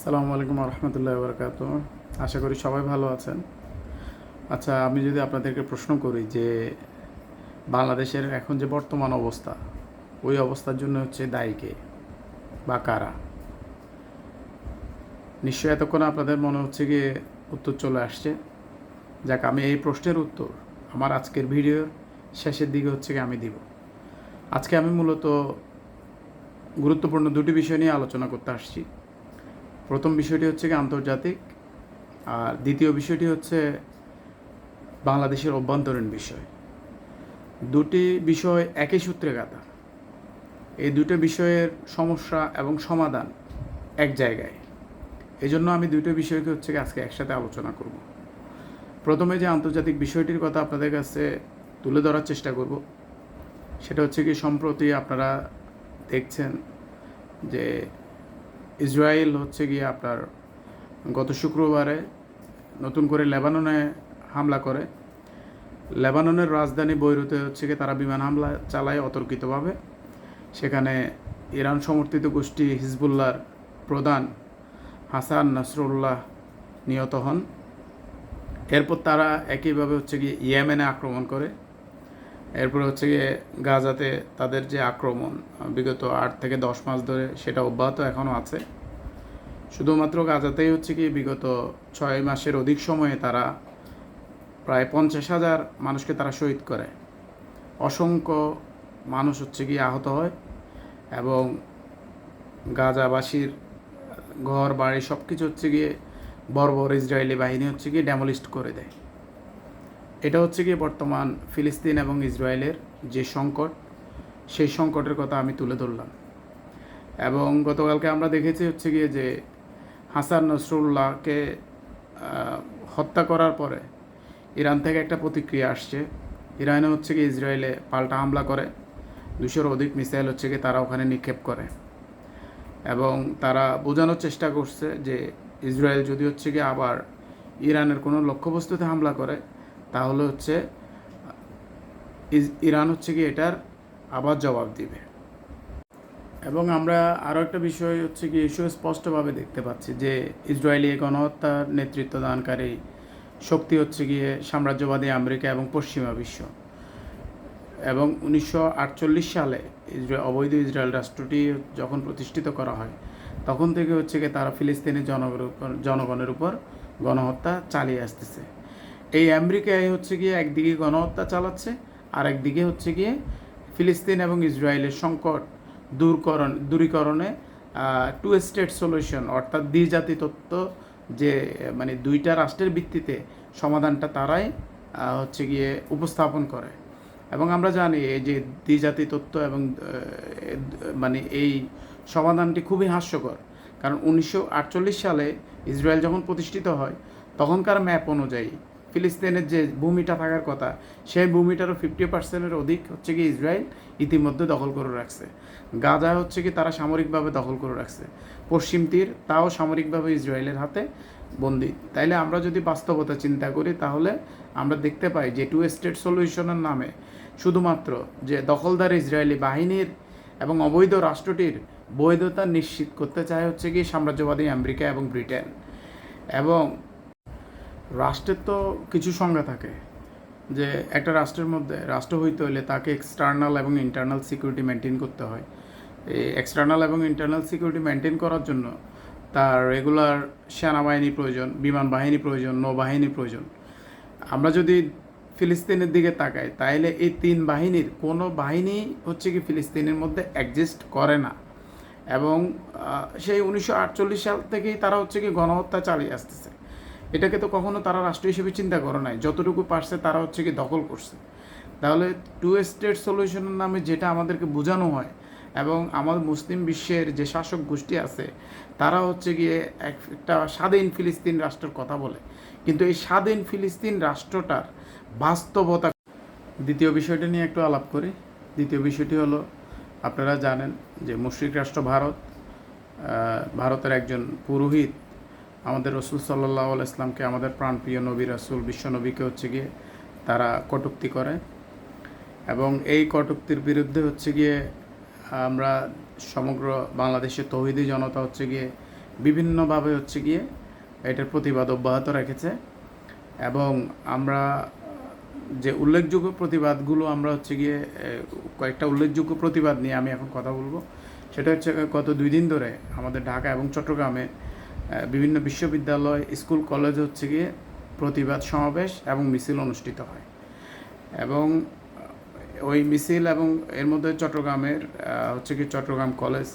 আসসালামু আলাইকুম রহমতুল্লাহ বরকাত আশা করি সবাই ভালো আছেন। আচ্ছা আমি যদি আপনাদেরকে প্রশ্ন করি যে বাংলাদেশের এখন যে বর্তমান অবস্থা, ওই অবস্থার জন্য হচ্ছে দায়ী কে বা কারা? নিশ্চয়ই এতক্ষণ আপনাদের মনে হচ্ছে গিয়ে উত্তর চলে আসছে। যাক, আমি এই প্রশ্নের উত্তর আমার আজকের ভিডিওর শেষের দিকে হচ্ছে গিয়ে আমি দিব। আজকে আমি মূলত গুরুত্বপূর্ণ দুটি বিষয় নিয়ে আলোচনা করতে আসছি। প্রথম বিষয়টি হচ্ছে কি আন্তর্জাতিক, আর দ্বিতীয় বিষয়টি হচ্ছে বাংলাদেশের অভ্যন্তরীণ বিষয়। দুটি বিষয় একই সূত্রে গাথা। এই দুটো বিষয়ের সমস্যা এবং সমাধান এক জায়গায়। এই জন্য আমি দুটো বিষয়কে হচ্ছে আজকে একসাথে আলোচনা করব। প্রথমে যে আন্তর্জাতিক বিষয়টির কথা আপনাদের কাছে তুলে ধরার চেষ্টা করব, সেটা হচ্ছে কি সম্প্রতি আপনারা দেখছেন যে ইসরায়েল হচ্ছে গিয়ে আপনার গত শুক্রবারে নতুন করে লেবাননে হামলা করে। লেবাননের রাজধানী বৈরুতে হচ্ছে গিয়ে তারা বিমান হামলা চালায় অতর্কিতভাবে। সেখানে ইরান সমর্থিত গোষ্ঠী হিজবুল্লাহর প্রধান হাসান নাসরুল্লাহ নিহত হন। এরপর তারা একইভাবে হচ্ছে গিয়ে ইয়েমেনে আক্রমণ করে। এরপর হচ্ছে গিয়ে গাজাতে তাদের যে আক্রমণ, বিগত আট থেকে দশ মাস ধরে সেটা অব্যাহত এখনও আছে। শুধুমাত্র গাজাতেই হচ্ছে কি বিগত ছয় মাসের অধিক সময়ে তারা প্রায় পঞ্চাশ হাজার মানুষকে তারা শহীদ করে। অসংখ্য মানুষ হচ্ছে কি আহত হয় এবং গাজাবাসীর ঘর, বাড়ি সব কিছু হচ্ছে গিয়ে বর্বর ইসরায়েলি বাহিনী হচ্ছে গিয়ে ড্যামোলিস্ট করে দেয়। এটা হচ্ছে গিয়ে বর্তমান ফিলিস্তিন এবং ইসরায়েলের যে সংকট, সেই সংকটের কথা আমি তুলে ধরলাম। এবং গতকালকে আমরা দেখেছি হচ্ছে গিয়ে যে হাসান নসরুল্লাহকে হত্যা করার পরে ইরান থেকে একটা প্রতিক্রিয়া আসছে। ইরানে হচ্ছে গিয়ে ইসরায়েলে পাল্টা হামলা করে। দুশোর অধিক মিসাইল হচ্ছে গিয়ে তারা ওখানে নিক্ষেপ করে। এবং তারা বোঝানোর চেষ্টা করছে যে ইসরায়েল যদি হচ্ছে গিয়ে আবার ইরানের কোনো লক্ষ্যবস্তুতে হামলা করে তাহলে হচ্ছে ইরান হচ্ছে কি এটার আবার জবাব দিবে। এবং আমরা আরও একটা বিষয় হচ্ছে কি সুস্পষ্টভাবে দেখতে পাচ্ছি যে ইসরায়েলি গণহত্যার নেতৃত্ব দানকারী শক্তি হচ্ছে গিয়ে সাম্রাজ্যবাদী আমেরিকা এবং পশ্চিমা বিশ্ব। এবং উনিশশো আটচল্লিশ সালে ইসরায়েল অবৈধ ইসরায়েল রাষ্ট্রটি যখন প্রতিষ্ঠিত করা হয়, তখন থেকে হচ্ছে গিয়ে তারা ফিলিস্তিনি জনগণের উপর জনগণের উপর গণহত্যা চালিয়ে আসতেছে। এই আমেরিকায় হচ্ছে গিয়ে একদিকে গণহত্যা চালাচ্ছে আর একদিকে হচ্ছে গিয়ে ফিলিস্তিন এবং ইসরায়েলের সংকট দূরকরণ, দূরীকরণে টু স্টেট সলিউশন অর্থাৎ দ্বিজাতি তত্ত্ব যে মানে দুইটা রাষ্ট্রের ভিত্তিতে সমাধানটা তারাই হচ্ছে গিয়ে উপস্থাপন করে। এবং আমরা জানি এই যে দ্বিজাতি তত্ত্ব এবং মানে এই সমাধানটি খুবই হাস্যকর। কারণ উনিশশো আটচল্লিশ সালে ইসরায়েল যখন প্রতিষ্ঠিত হয়, তখনকার ম্যাপ অনুযায়ী ফিলিস্তিনের যে ভূমিটা থাকার কথা, সেই ভূমিটারও ফিফটি পার্সেন্টের অধিক হচ্ছে কি ইসরায়েল ইতিমধ্যে দখল করে রাখছে। গাজা হচ্ছে কি তারা সামরিকভাবে দখল করে রাখছে। পশ্চিম তীর, তাও সামরিকভাবে ইসরায়েলের হাতে বন্দি। তাইলে আমরা যদি বাস্তবতা চিন্তা করি, তাহলে আমরা দেখতে পাই যে টু স্টেট সলিউশনের নামে শুধুমাত্র যে দখলদার ইসরায়েলি বাহিনীর এবং অবৈধ রাষ্ট্রটির বৈধতা নিশ্চিত করতে চায় হচ্ছে কি সাম্রাজ্যবাদী আমেরিকা এবং ব্রিটেন। এবং রাষ্ট্রের তো কিছু সংজ্ঞা থাকে। যে একটা রাষ্ট্রের মধ্যে রাষ্ট্র হইতে হলে তাকে এক্সটার্নাল এবং ইন্টারনাল সিকিউরিটি মেনটেন করতে হয়। এই এক্সটার্নাল এবং ইন্টারনাল সিকিউরিটি মেনটেন করার জন্য তার রেগুলার সেনাবাহিনী প্রয়োজন, বিমান বাহিনী প্রয়োজন, নৌবাহিনী প্রয়োজন। আমরা যদি ফিলিস্তিনের দিকে তাকাই তাহলে এই তিন বাহিনীর কোনো বাহিনী হচ্ছে কি ফিলিস্তিনের মধ্যে অ্যাডজাস্ট করে না। এবং সেই উনিশশো আটচল্লিশ সাল থেকেই তারা হচ্ছে কি গণহত্যা চালিয়ে আসতেছে। এটাকে তো কখনো তারা রাষ্ট্র হিসেবে চিন্তা করে নাই। যতটুকু পারছে তারা হচ্ছে কি দখল করছে। তাহলে টু স্টেট সলিউশনের নামে যেটা আমাদেরকে বোঝানো হয় এবং আমাদের মুসলিম বিশ্বের যে শাসক গোষ্ঠী আছে, তারা হচ্ছে গিয়ে এক- একটা স্বাধীন ফিলিস্তিন রাষ্ট্রের কথা বলে। কিন্তু এই স্বাধীন ফিলিস্তিন রাষ্ট্রটার বাস্তবতা দ্বিতীয় বিষয়টা নিয়ে একটু আলাপ করি। দ্বিতীয় বিষয়টি হলো, আপনারা জানেন যে মুশ্রিক রাষ্ট্র ভারত ভারতের একজন পুরোহিত আমাদের রসুল সাল্লাহ ইসলামকে আমাদের প্রাণপ্রিয় নবী রাসুল বিশ্বনবীকে হচ্ছে গিয়ে তারা কটুক্তি করে। এবং এই কটুক্তির বিরুদ্ধে হচ্ছে গিয়ে আমরা সমগ্র বাংলাদেশের তৌহিদি জনতা হচ্ছে গিয়ে বিভিন্নভাবে হচ্ছে গিয়ে এটার প্রতিবাদ অব্যাহত রেখেছে। এবং আমরা যে উল্লেখযোগ্য প্রতিবাদগুলো আমরা হচ্ছে গিয়ে কয়েকটা উল্লেখযোগ্য প্রতিবাদ নিয়ে আমি এখন কথা বলব। সেটা হচ্ছে গত দুই দিন ধরে আমাদের ঢাকা এবং চট্টগ্রামে বিভিন্ন বিশ্ববিদ্যালয়, স্কুল, কলেজ হচ্ছে গিয়ে প্রতিবাদ সমাবেশ এবং মিছিল অনুষ্ঠিত হয়। এবং ওই মিছিল এবং এর মধ্যে চট্টগ্রামের হচ্ছে কি চট্টগ্রাম কলেজ,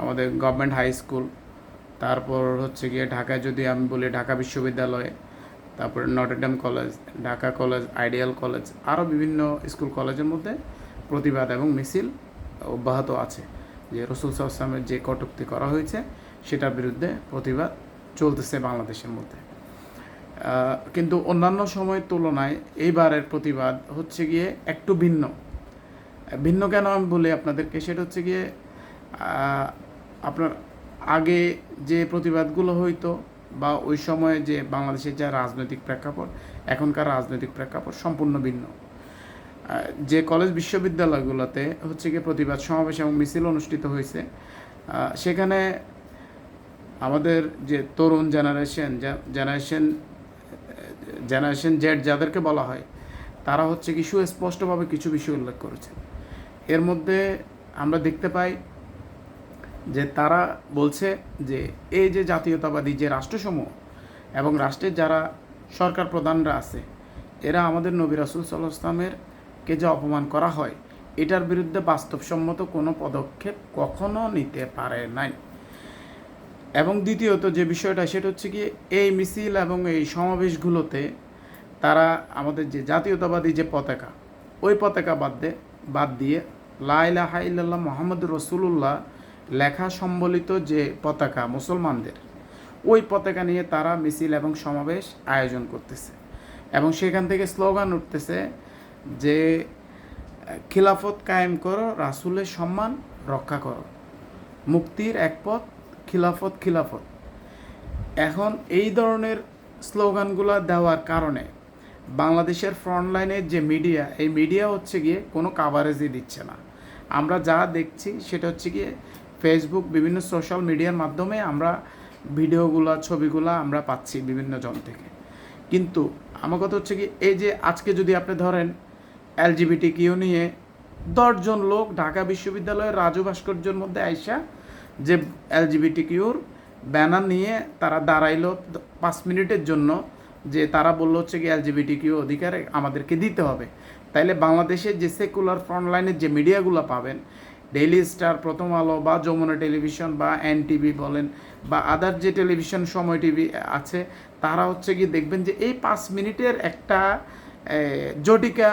আমাদের গভর্নমেন্ট হাই স্কুল, তারপর হচ্ছে গিয়ে ঢাকায় যদি আমি বলি ঢাকা বিশ্ববিদ্যালয়, তারপর Notre Dame college, Dhaka college, ideal college, আরও বিভিন্ন স্কুল, কলেজের মধ্যে প্রতিবাদ এবং মিছিল অব্যাহত আছে। যে রসুল সাল্লামের যে কটুক্তি করা হয়েছে সেটার বিরুদ্ধে প্রতিবাদ চলতেছে বাংলাদেশের মধ্যে। কিন্তু অন্যান্য সময়ের তুলনায় এইবারের প্রতিবাদ হচ্ছে গিয়ে একটু ভিন্ন। ভিন্ন কেন আমি বলি আপনাদেরকে? সেটা হচ্ছে গিয়ে আপনার আগে যে প্রতিবাদগুলো হইতো বা ওই সময়ে যে বাংলাদেশের যা রাজনৈতিক প্রেক্ষাপট, এখনকার রাজনৈতিক প্রেক্ষাপট সম্পূর্ণ ভিন্ন। যে কলেজ বিশ্ববিদ্যালয়গুলোতে হচ্ছে গিয়ে প্রতিবাদ সমাবেশ এবং মিছিল অনুষ্ঠিত হয়েছে সেখানে আমাদের যে তরুণ জেনারেশন জেনারেশন জেনারেশন জেড যাদেরকে বলা হয়, তারা হচ্ছে কি সুস্পষ্টভাবে কিছু বিষয় উল্লেখ করেছে এর মধ্যে আমরা দেখতে পাই যে তারা বলছে যে এই যে জাতীয়তাবাদী যে রাষ্ট্রসমূহ এবং রাষ্ট্রের যারা সরকার প্রধানরা আছে, এরা আমাদের নবী রাসুল সাল্লাহ কে যে অপমান করা হয়, এটার বিরুদ্ধে বাস্তবসম্মত কোনো পদক্ষেপ কখনো নিতে পারে নাই। এবং দ্বিতীয়ত যে বিষয়টা, সেটা হচ্ছে কি এই মিছিল এবং এই সমাবেশগুলোতে তারা আমাদের যে জাতীয়তাবাদী যে পতাকা, ওই পতাকা বাদ দে, বাদ দিয়ে লাইলাহা ইল্লাল্লাহ মোহাম্মদ রসুল্লাহ লেখা সম্বলিত যে পতাকা মুসলমানদের, ওই পতাকা নিয়ে তারা মিছিল এবং সমাবেশ আয়োজন করতেছে। এবং সেখান থেকে স্লোগান উঠতেছে যে, খিলাফত কায়েম করো, রাসুলের সম্মান রক্ষা করো। মুক্তির এক পথ খিলাফত খিলাফত। এখন এই ধরনের স্লোগানগুলো দেওয়ার কারণে বাংলাদেশের ফ্রন্টলাইনের যে মিডিয়া এই মিডিয়া হচ্ছে গিয়ে কোনো কাভারেজই দিচ্ছে না। আমরা যা দেখছি সেটা হচ্ছে গিয়ে ফেসবুক বিভিন্ন সোশ্যাল মিডিয়ার মাধ্যমে আমরা ভিডিওগুলো, ছবিগুলো আমরা পাচ্ছি বিভিন্ন জন থেকে। কিন্তু আমার কথা হচ্ছে কি এই যে আজকে যদি আপনি ধরেন এলজিবিটি কিউ নিয়ে দশজন লোক ঢাকা বিশ্ববিদ্যালয়ের রাজু ভাস্কর্যের মধ্যে আইসা যে এলজিবিটি কিউর ব্যানার নিয়ে তারা দাঁড়াইলো পাঁচ মিনিটের জন্য যে তারা বলল হচ্ছে কি এলজিবিটি কিউ অধিকার আমাদেরকে দিতে হবে। তাইলে বাংলাদেশের যে সেকুলার ফ্রন্টলাইনের যে মিডিয়াগুলো পাবেন, ডেইলি স্টার, প্রথম আলো বা যমুনা টেলিভিশন বা এন টিভি বলেন বা আদার যে টেলিভিশন সময় টিভি আছে, তারা হচ্ছে কি দেখবেন যে এই পাঁচ মিনিটের একটা জটিকা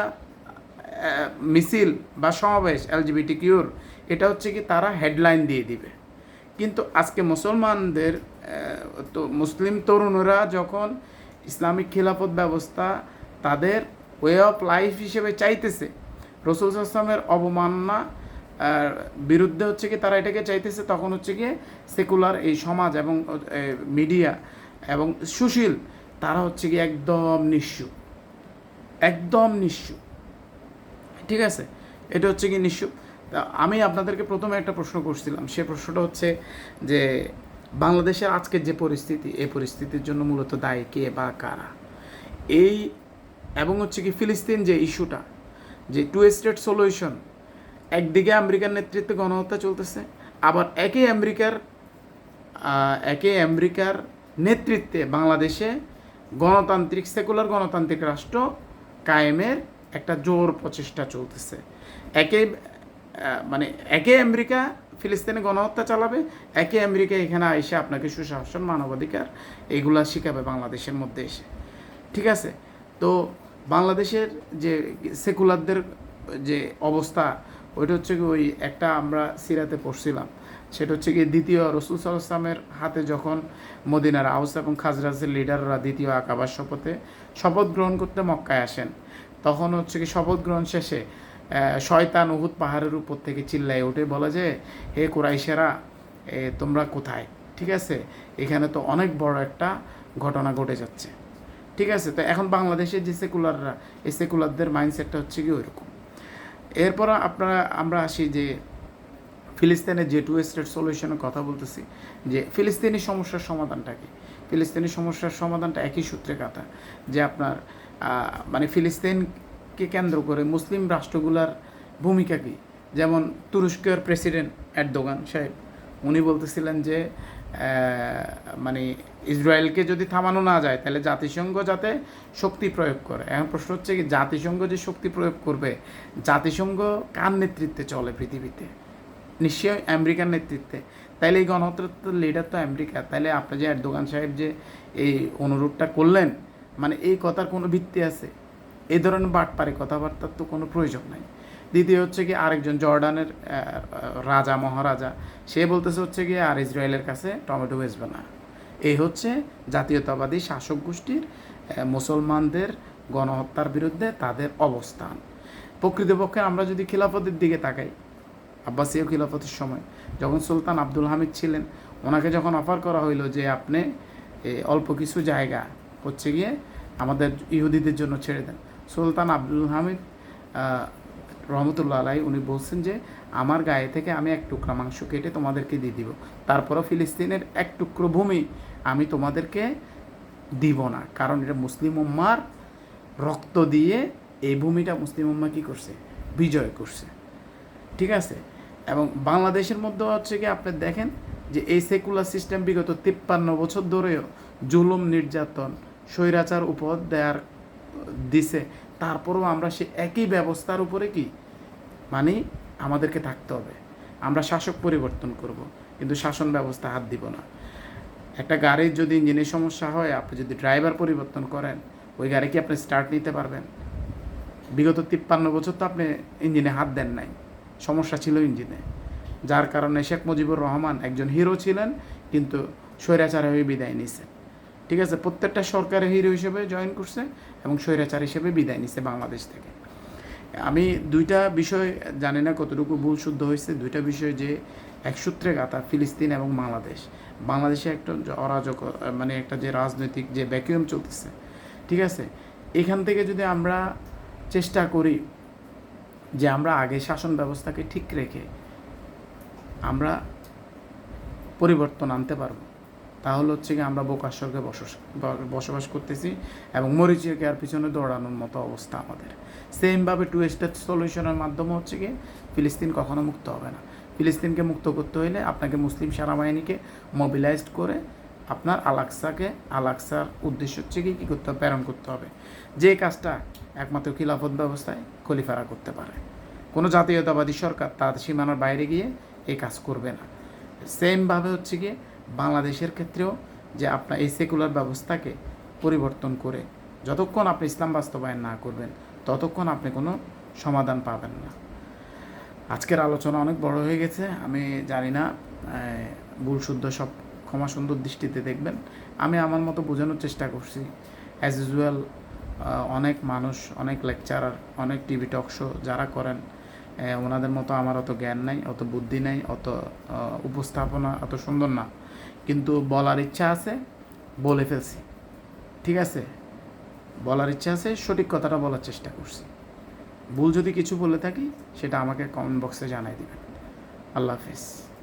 মিছিল বা সমাবেশ এলজিবিটি কিউর এটা হচ্ছে কি তারা হেডলাইন দিয়ে দিবে। কিন্তু আজকে মুসলমানদের তো মুসলিম তরুণরা যখন ইসলামিক খিলাফত ব্যবস্থা তাদের ওয়ে অফ লাইফ হিসেবে চাইতেছে, রসুল আসলামের অবমাননা বিরুদ্ধে হচ্ছে কি তারা এটাকে চাইতেছে তখন হচ্ছে গিয়ে সেকুলার এই সমাজ এবং মিডিয়া এবং সুশীল, তারা হচ্ছে কি একদম নিঃস্ব একদম নিঃস্ব, ঠিক আছে? এটা হচ্ছে কি নিঃস্ব। তা আমি আপনাদেরকে প্রথমে একটা প্রশ্ন করছিলাম। সে প্রশ্নটা হচ্ছে যে বাংলাদেশের আজকের যে পরিস্থিতি এই পরিস্থিতির জন্য মূলত দায়ী কে বা কারা? এই এবং হচ্ছে কি ফিলিস্তিন যে ইস্যুটা যে টু স্টেট সলিউশন একদিকে আমেরিকার নেতৃত্বে গণহত্যা চলতেছে আবার একই আমেরিকার আহ, একে আমেরিকার নেতৃত্বে বাংলাদেশে গণতান্ত্রিক সেকুলার গণতান্ত্রিক রাষ্ট্র কায়েমের একটা জোর প্রচেষ্টা চলতেছে। একে মানে একে আমেরিকা ফিলিস্তিনে গণহত্যা চালাবে, একে আমেরিকা এখানে এসে আপনাকে সুশাসন, মানবাধিকার এগুলা শিখাবে বাংলাদেশের মধ্যে এসে। ঠিক আছে? তো বাংলাদেশের যে সেকুলারদের যে অবস্থা, ওইটা হচ্ছে কি ওই একটা আমরা সিরাতে পড়ছিলাম। সেটা হচ্ছে কি দ্বিতীয় রসুল সাল্লামের হাতে যখন মদিনার আউস এবং খাজরাজের লিডাররা দ্বিতীয় আকাবার শপথে শপথ গ্রহণ করতে মক্কায় আসেন, তখন হচ্ছে কি শপথ গ্রহণ শেষে শয়তান উহুদ পাহাড়ের উপর থেকে চিল্লায় ওঠে বলে যে হে কুরাইশেরা এ, তোমরা কোথায়? ঠিক আছে? এখানে তো অনেক বড় একটা ঘটনা ঘটে যাচ্ছে। ঠিক আছে? তো এখন বাংলাদেশের যে সেকুলাররা এই সেকুলারদের মাইন্ডসেটটা হচ্ছে কি ওইরকম। এরপর আপনারা আমরা আসি যে ফিলিস্তিনের যে টু স্টেট সলিউশনের কথা বলতেছি যে ফিলিস্তিনি সমস্যার সমাধানটা কি? ফিলিস্তিনি সমস্যার সমাধানটা একই সূত্রে কথা যে আপনার মানে ফিলিস্তিনকে কেন্দ্র করে মুসলিম রাষ্ট্রগুলার ভূমিকা কী? যেমন তুরস্কের প্রেসিডেন্ট এরদোগান সাহেব, উনি বলতেছিলেন যে মানে ইসরায়েলকে যদি থামানো না যায়, তাহলে জাতিসংঘ যাতে শক্তি প্রয়োগ করে। এখন প্রশ্ন হচ্ছে কি, জাতিসংঘ যে শক্তি প্রয়োগ করবে, জাতিসংঘ কার নেতৃত্বে চলে পৃথিবীতে? নিশ্চয়ই আমেরিকার নেতৃত্বে। তাইলে এই গণতন্ত্রের লিডার তো আমেরিকা। তাইলে আপনি যে এরদোগান সাহেব যে এই অনুরোধটা করলেন মানে এই কথার কোনো ভিত্তি আছে? এই ধরনের বাটপারে কথাবার্তার তো কোনো প্রয়োজন নাই। দ্বিতীয় হচ্ছে কি আরেকজন জর্ডানের রাজা, মহারাজা, সে বলতেছে হচ্ছে কি আর ইসরায়েলের কাছে টমেটো বেচবে না। এই হচ্ছে জাতীয়তাবাদী শাসক গোষ্ঠীর মুসলমানদের গণহত্যার বিরুদ্ধে তাদের অবস্থান। প্রকৃতপক্ষে আমরা যদি খিলাফতের দিকে তাকাই, আব্বাসীয় খিলাফতের সময়, যখন সুলতান আব্দুল হামিদ ছিলেন, ওনাকে যখন অফার করা হইল যে আপনি অল্প কিছু জায়গা হচ্ছে গিয়ে আমাদের ইহুদিদের জন্য ছেড়ে দেন সুলতান আব্দুল হামিদ রহমতুল্লাহ আলাই উনি বলছেন যে, আমার গায়ে থেকে আমি এক টুকরা মাংস কেটে তোমাদেরকে দিয়ে দিব। তারপরও ফিলিস্তিনের এক টুকরো ভূমি আমি তোমাদেরকে দিব না। কারণ এটা মুসলিম উম্মার রক্ত দিয়ে এই ভূমিটা মুসলিম উম্মা কী করছে? বিজয় করছে। ঠিক আছে? এবং বাংলাদেশের মধ্যে হচ্ছে কি, আপনি দেখেন যে এই সেকুলার সিস্টেম বিগত তিপ্পান্ন বছর ধরেও জুলুম, নির্যাতন, স্বৈরাচার উপর দেয়ার দিছে, তারপরেও আমরা সে একই ব্যবস্থার উপরে কি? মানে আমাদেরকে থাকতে হবে। আমরা শাসক পরিবর্তন করব, কিন্তু শাসন ব্যবস্থা হাত দিব না। একটা গাড়ির যদি ইঞ্জিনের সমস্যা হয়, আপনি যদি ড্রাইভার পরিবর্তন করেন, ওই গাড়ি কি আপনি স্টার্ট নিতে পারবেন? বিগত তিপ্পান্ন বছর তো আপনি ইঞ্জিনে হাত দেন নাই। সমস্যা ছিল ইঞ্জিনে। যার কারণে শেখ মুজিবুর রহমান একজন হিরো ছিলেন, কিন্তু স্বৈরাচার হয়ে বিদায় নিছে ঠিক আছে? প্রত্যেকটা সরকারের হিরো হিসেবে জয়েন করছে এবং স্বৈরাচার হিসেবে বিদায় নিছে বাংলাদেশ থেকে। আমি দুইটা বিষয় জানি না কতটুকু ভুল শুদ্ধ হয়েছে। দুইটা বিষয় যে এক সূত্রে গাথা ফিলিস্তিন এবং বাংলাদেশ। বাংলাদেশে একটা অরাজক মানে একটা যে রাজনৈতিক যে ভ্যাকিউম চলতেছে, ঠিক আছে? এখান থেকে যদি আমরা চেষ্টা করি যে আমরা আগে শাসন ব্যবস্থাকে ঠিক রেখে আমরা পরিবর্তন আনতে পারব। তাহলে হচ্ছে কি আমরা বোকার স্বর্গে বসবাস করতেছি এবং মরিচিকে আর পিছনে দৌড়ানোর মতো অবস্থা আমাদের। সেমভাবে টু স্টেট সলিউশনের মাধ্যমে হচ্ছে কি ফিলিস্তিন কখনো মুক্ত হবে না। ফিলিস্তিনকে মুক্ত করতে হলে আপনাকে মুসলিম সেনাবাহিনীকে মোবিলাইজড করে আপনার আলাক্সাকে, আলাক্সার উদ্দেশ্য হচ্ছে কি, কী করতে হবে? প্রেরণ করতে হবে। যে কাজটা একমাত্র খিলাফত ব্যবস্থায় খলিফারা করতে পারে। কোনো জাতীয়তাবাদী সরকার তার সীমানার বাইরে গিয়ে এই কাজ করবে না। সেমভাবে হচ্ছে গিয়ে বাংলাদেশের ক্ষেত্রেও যে আপনার এই সেকুলার ব্যবস্থাকে পরিবর্তন করে যতক্ষণ আপনি ইসলাম বাস্তবায়ন না করবেন, ততক্ষণ আপনি কোনো সমাধান পাবেন না। আজকের আলোচনা অনেক বড় হয়ে গেছে। আমি জানি না ভুল শুদ্ধ সব ক্ষমা সুন্দর দৃষ্টিতে দেখবেন। আমি আমার মতো বোঝানোর চেষ্টা করছি। অ্যাজ ইউজুয়াল অনেক মানুষ, অনেক লেকচারার অনেক টিভি টক শো যারা করেন ওনাদের মতো আমার অত জ্ঞান নাই, অত বুদ্ধি নাই, অত উপস্থাপনা অত সুন্দর না। কিন্তু বলার ইচ্ছা আছে, বলে ফেলছি। ঠিক আছে? বলার ইচ্ছা আছে, সঠিক কথাটা বলার চেষ্টা করছি। ভুল যদি কিছু বলে থাকি, সেটা আমাকে কমেন্ট বক্সে জানাই দেবেন। আল্লাহ হাফিজ।